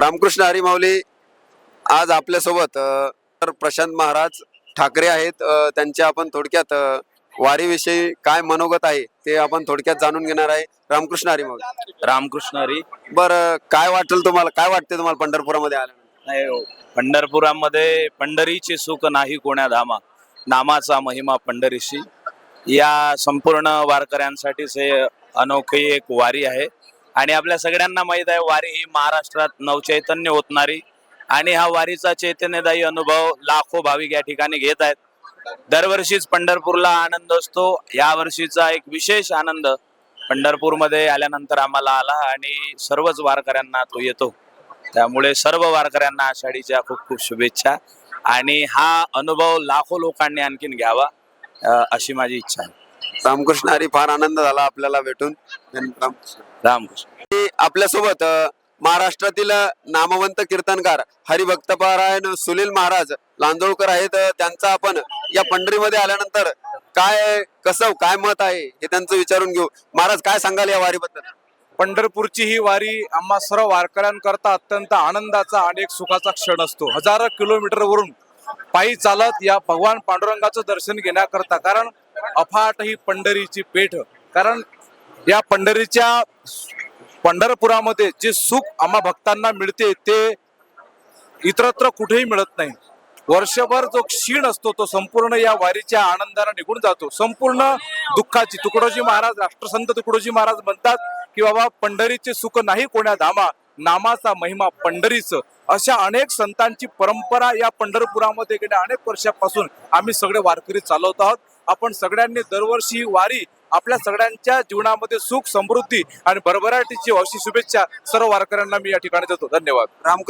रामकृष्ण हरिमाऊली आज आपल्यासोबत तर प्रशांत महाराज ठाकरे आहेत. त्यांच्या आपण थोडक्यात वारीविषयी काय मनोगत आहे ते आपण थोडक्यात जाणून घेणार आहे. रामकृष्ण हरिमाऊली. रामकृष्ण हरी. बरं काय वाटेल तुम्हाला? काय वाटते तुम्हाला पंढरपुरामध्ये नाही हो. पंढरपुरामध्ये पंढरीचे सुख नाही कोण्या धामा. नामाचा महिमा पंढरीशी. या संपूर्ण वारकऱ्यांसाठीच हे अनोखी एक वारी आहे. आणि आपल्या सगळ्यांना माहीत आहे वारी ही महाराष्ट्रात नवचैतन्य होतणारी आणि हा वारीचा चैतन्यदायी अनुभव लाखो भाविक या ठिकाणी घेत आहेत. दरवर्षीच पंढरपूरला आनंद असतो. या वर्षीचा एक विशेष आनंद पंढरपूरमध्ये आल्यानंतर आम्हाला आला आणि सर्वच वारकऱ्यांना तो येतो. त्यामुळे सर्व वारकऱ्यांना आषाढीच्या खूप खूप शुभेच्छा आणि हा अनुभव लाखो लोकांनी आणखीन घ्यावा अशी माझी इच्छा आहे. रामकृष्ण हरी फार आनंद झाला आपल्याला भेटून. रामकृष्ण. आपल्यासोबत महाराष्ट्रातील नामवंत कीर्तनकार हरिभक्तपारायण सुनील महाराज लांजोळकर आहेत. त्यांचा आपण या पंढरीमध्ये आल्यानंतर काय कसं काय मत आहे हे त्यांचं विचारून घेऊ. महाराज काय सांगाल या वारीबद्दल? पंढरपूरची ही वारी आम्हा सर्व वारकऱ्यांकरता अत्यंत आनंदाचा आणि एक सुखाचा क्षण असतो. हजारो किलोमीटरवरून पायी चालत या भगवान पांडुरंगाचं दर्शन घेण्याकरता. कारण अफाट ही पंढरीची पेठ. कारण या पंढरीच्या पंढरपुरामध्ये जे सुख आम्हा भक्तांना मिळते ते इतरत्र कुठेही मिळत नाही. वर्षभर जो क्षीण असतो तो संपूर्ण या वारीच्या आनंदाने निघून जातो. संपूर्ण दुःखाची तुकडोजी महाराज राष्ट्रसंत तुकडोजी महाराज म्हणतात की बाबा पंढरीचे सुख नाही कोण्या धामा नामाचा महिमा पंढरीच. अशा अनेक संतांची परंपरा या पंढरपुरामध्ये गेल्या अनेक वर्षापासून आम्ही सगळे वारकरी चालवत आहोत. आपण सगळ्यांनी दरवर्षी वारी आपल्या सगळ्यांच्या जीवनामध्ये सुख समृद्धी आणि भरभराटीची अशी शुभेच्छा सर्व वारकऱ्यांना मी या ठिकाणी देतो. धन्यवाद. रामकृष्ण